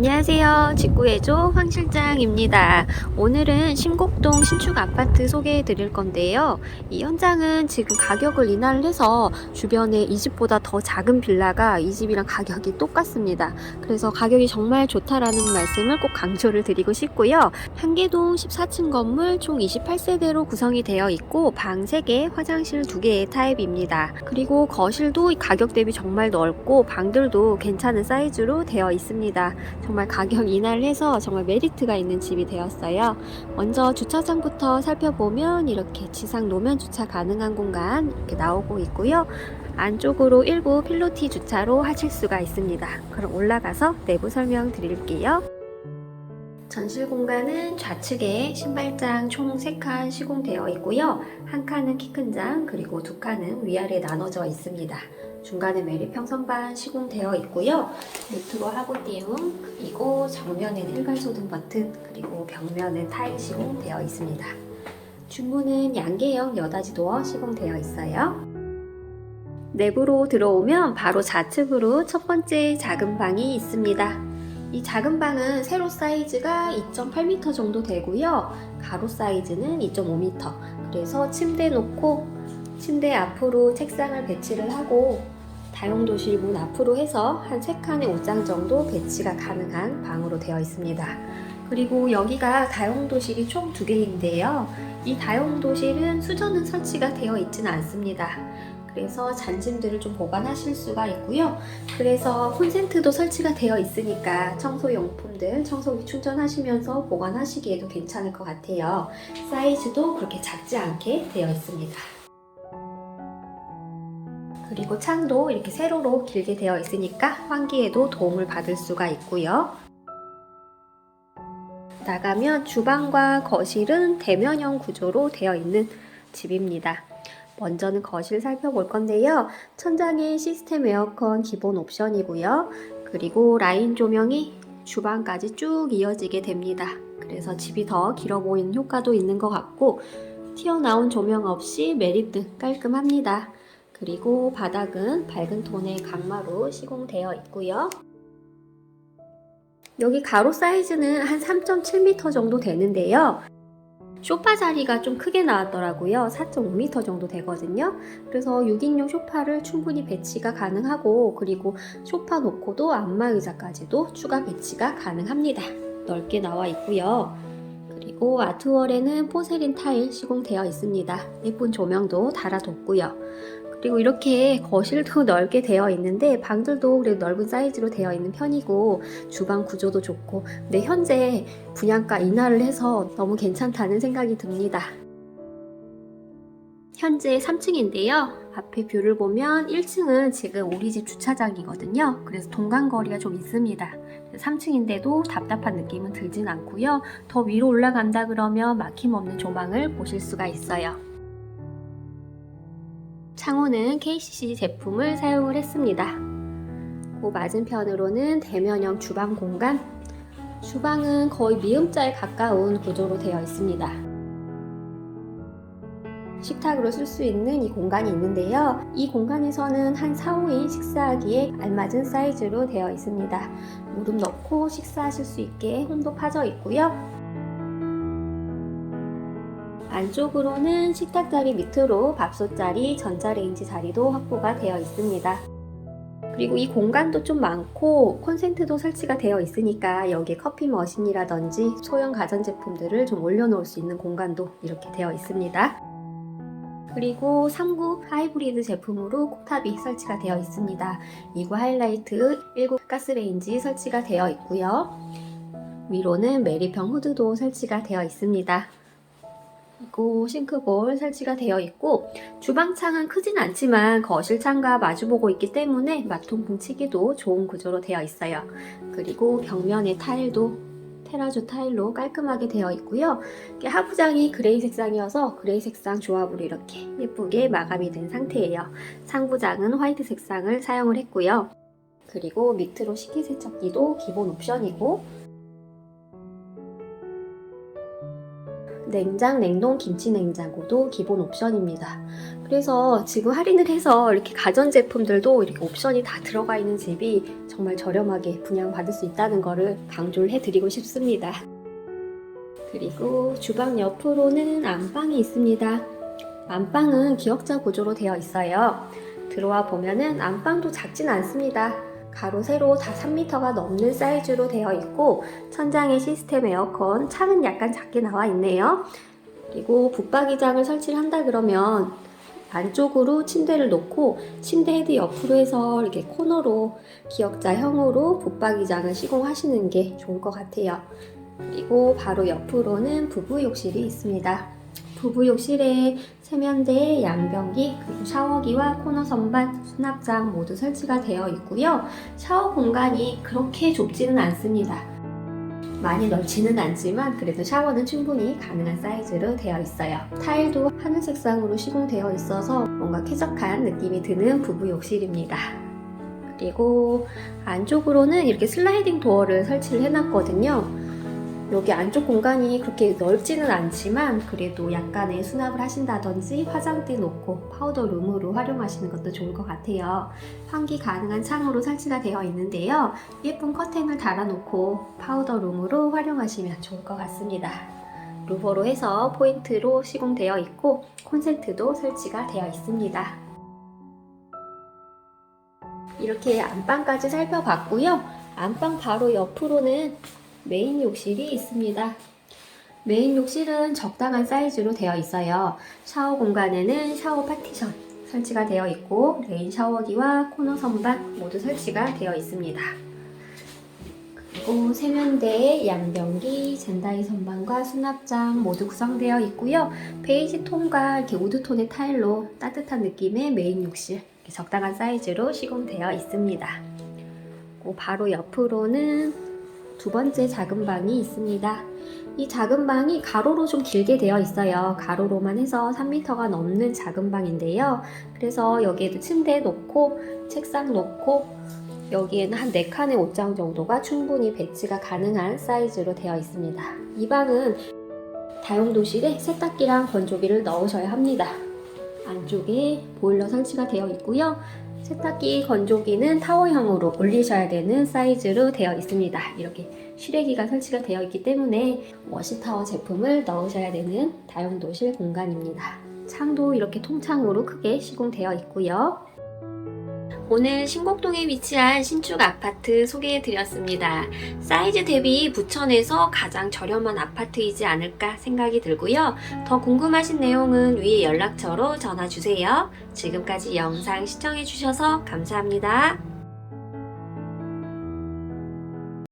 안녕하세요. 직구해줘 황 실장입니다. 오늘은 신곡동 신축 아파트 소개해 드릴 건데요. 이 현장은 지금 가격을 인하를 해서 주변에 이 집보다 더 작은 빌라가 이 집이랑 가격이 똑같습니다. 그래서 가격이 정말 좋다라는 말씀을 꼭 강조를 드리고 싶고요. 한계동 14층 건물 총 28세대로 구성이 되어 있고 방 3개, 화장실 2개의 타입입니다. 그리고 거실도 가격 대비 정말 넓고 방들도 괜찮은 사이즈로 되어 있습니다. 정말 가격 인하를 해서 정말 메리트가 있는 집이 되었어요. 먼저 주차장부터 살펴보면 이렇게 지상 노면 주차 가능한 공간 이렇게 나오고 있고요. 안쪽으로 일부 필로티 주차로 하실 수가 있습니다. 그럼 올라가서 내부 설명 드릴게요. 전실 공간은 좌측에 신발장 총 3칸 시공되어 있고요. 한 칸은 키 큰 장, 그리고 두 칸은 위아래 나눠져 있습니다. 중간에 매립형 선반 시공되어 있고요. 밑으로 하부띄움, 그리고 정면에는 일괄소등 버튼, 그리고 벽면은 타일 시공되어 있습니다. 중문은 양계형 여닫이 도어 시공되어 있어요. 내부로 들어오면 바로 좌측으로 첫 번째 작은 방이 있습니다. 이 작은 방은 세로 사이즈가 2.8m 정도 되고요. 가로 사이즈는 2.5m. 그래서 침대 놓고 침대 앞으로 책상을 배치를 하고 다용도실 문 앞으로 해서 한 3칸의 옷장 정도 배치가 가능한 방으로 되어 있습니다. 그리고 여기가 다용도실이 총 2개인데요. 이 다용도실은 수전은 설치가 되어 있지는 않습니다. 그래서 잔짐들을 좀 보관하실 수가 있고요. 그래서 콘센트도 설치가 되어 있으니까 청소용품들 청소기 충전하시면서 보관하시기에도 괜찮을 것 같아요. 사이즈도 그렇게 작지 않게 되어 있습니다. 그리고 창도 이렇게 세로로 길게 되어 있으니까 환기에도 도움을 받을 수가 있고요. 나가면 주방과 거실은 대면형 구조로 되어 있는 집입니다. 먼저는 거실 살펴볼 건데요. 천장에 시스템 에어컨 기본 옵션이고요. 그리고 라인 조명이 주방까지 쭉 이어지게 됩니다. 그래서 집이 더 길어 보이는 효과도 있는 것 같고 튀어나온 조명 없이 매립등 깔끔합니다. 그리고 바닥은 밝은 톤의 강마로 시공되어 있고요. 여기 가로 사이즈는 한 3.7m 정도 되는데요. 쇼파 자리가 좀 크게 나왔더라고요. 4.5m 정도 되거든요. 그래서 6인용 쇼파를 충분히 배치가 가능하고 그리고 쇼파 놓고도 안마 의자까지도 추가 배치가 가능합니다. 넓게 나와 있고요. 그리고 아트월에는 포세린 타일 시공되어 있습니다. 예쁜 조명도 달아뒀고요. 그리고 이렇게 거실도 넓게 되어 있는데 방들도 그래도 넓은 사이즈로 되어 있는 편이고 주방 구조도 좋고 근데 현재 분양가 인하를 해서 너무 괜찮다는 생각이 듭니다. 현재 3층인데요. 앞에 뷰를 보면 1층은 지금 우리 집 주차장이거든요. 그래서 동간거리가 좀 있습니다. 3층인데도 답답한 느낌은 들진 않고요. 더 위로 올라간다 그러면 막힘없는 조망을 보실 수가 있어요. 창호는 KCC 제품을 사용을 했습니다. 그 맞은편으로는 대면형 주방 공간. 주방은 거의 미음자에 가까운 구조로 되어 있습니다. 식탁으로 쓸 수 있는 이 공간이 있는데요. 이 공간에서는 한 4, 5인 식사하기에 알맞은 사이즈로 되어 있습니다. 무릎 넣고 식사하실 수 있게 홈도 파져 있고요. 안쪽으로는 식탁 자리 밑으로 밥솥 자리, 전자레인지 자리도 확보가 되어 있습니다. 그리고 이 공간도 좀 많고 콘센트도 설치가 되어 있으니까 여기에 커피 머신이라든지 소형 가전제품들을 좀 올려놓을 수 있는 공간도 이렇게 되어 있습니다. 그리고 3구 하이브리드 제품으로 콕탑이 설치가 되어 있습니다. 2구 하이라이트, 1구 가스레인지 설치가 되어 있고요. 위로는 메리평 후드도 설치가 되어 있습니다. 그리고 싱크볼 설치가 되어 있고 주방창은 크진 않지만 거실창과 마주보고 있기 때문에 마통 붕치기도 좋은 구조로 되어 있어요. 그리고 벽면의 타일도 테라조 타일로 깔끔하게 되어 있고요. 하부장이 그레이 색상이어서 그레이 색상 조합으로 이렇게 예쁘게 마감이 된 상태예요. 상부장은 화이트 색상을 사용을 했고요. 그리고 밑으로 식기세척기도 기본 옵션이고 냉장, 냉동, 김치 냉장고도 기본 옵션입니다. 그래서 지금 할인을 해서 이렇게 가전제품들도 이렇게 옵션이 다 들어가 있는 집이 정말 저렴하게 분양받을 수 있다는 거를 강조를 해드리고 싶습니다. 그리고 주방 옆으로는 안방이 있습니다. 안방은 기역자 구조로 되어 있어요. 들어와 보면은 안방도 작진 않습니다. 가로 세로 다 3m가 넘는 사이즈로 되어 있고 천장에 시스템 에어컨, 창은 약간 작게 나와 있네요. 그리고 붙박이장을 설치를 한다 그러면 안쪽으로 침대를 놓고 침대 헤드 옆으로 해서 이렇게 코너로 기역자형으로 붙박이장을 시공하시는 게 좋을 것 같아요. 그리고 바로 옆으로는 부부 욕실이 있습니다. 부부 욕실에 세면대, 양변기, 그리고 샤워기와 코너 선반, 수납장 모두 설치가 되어 있고요. 샤워 공간이 그렇게 좁지는 않습니다. 많이 넓지는 않지만 그래도 샤워는 충분히 가능한 사이즈로 되어 있어요. 타일도 하늘 색상으로 시공되어 있어서 뭔가 쾌적한 느낌이 드는 부부 욕실입니다. 그리고 안쪽으로는 이렇게 슬라이딩 도어를 설치를 해놨거든요. 여기 안쪽 공간이 그렇게 넓지는 않지만 그래도 약간의 수납을 하신다든지 화장대 놓고 파우더 룸으로 활용하시는 것도 좋을 것 같아요. 환기 가능한 창으로 설치가 되어 있는데요. 예쁜 커튼을 달아놓고 파우더 룸으로 활용하시면 좋을 것 같습니다. 루버로 해서 포인트로 시공되어 있고 콘센트도 설치가 되어 있습니다. 이렇게 안방까지 살펴봤고요. 안방 바로 옆으로는 메인 욕실이 있습니다. 메인 욕실은 적당한 사이즈로 되어 있어요. 샤워 공간에는 샤워 파티션 설치가 되어 있고 레인 샤워기와 코너 선반 모두 설치가 되어 있습니다. 그리고 세면대에 양변기, 젠다이 선반과 수납장 모두 구성되어 있고요. 베이지 톤과 이렇게 우드톤의 타일로 따뜻한 느낌의 메인 욕실 적당한 사이즈로 시공되어 있습니다. 바로 옆으로는 두 번째 작은 방이 있습니다. 이 작은 방이 가로로 좀 길게 되어 있어요. 가로로만 해서 3m가 넘는 작은 방인데요. 그래서 여기에도 침대 놓고 책상 놓고 여기에는 한 4칸의 옷장 정도가 충분히 배치가 가능한 사이즈로 되어 있습니다. 이 방은 다용도실에 세탁기랑 건조기를 넣으셔야 합니다. 안쪽에 보일러 설치가 되어 있고요. 세탁기, 건조기는 타워형으로 올리셔야 되는 사이즈로 되어 있습니다. 이렇게 실외기가 설치가 되어 있기 때문에 워시타워 제품을 넣으셔야 되는 다용도실 공간입니다. 창도 이렇게 통창으로 크게 시공되어 있고요. 오늘 신곡동에 위치한 신축 아파트 소개해 드렸습니다. 사이즈 대비 부천에서 가장 저렴한 아파트이지 않을까 생각이 들고요. 더 궁금하신 내용은 위에 연락처로 전화 주세요. 지금까지 영상 시청해 주셔서 감사합니다.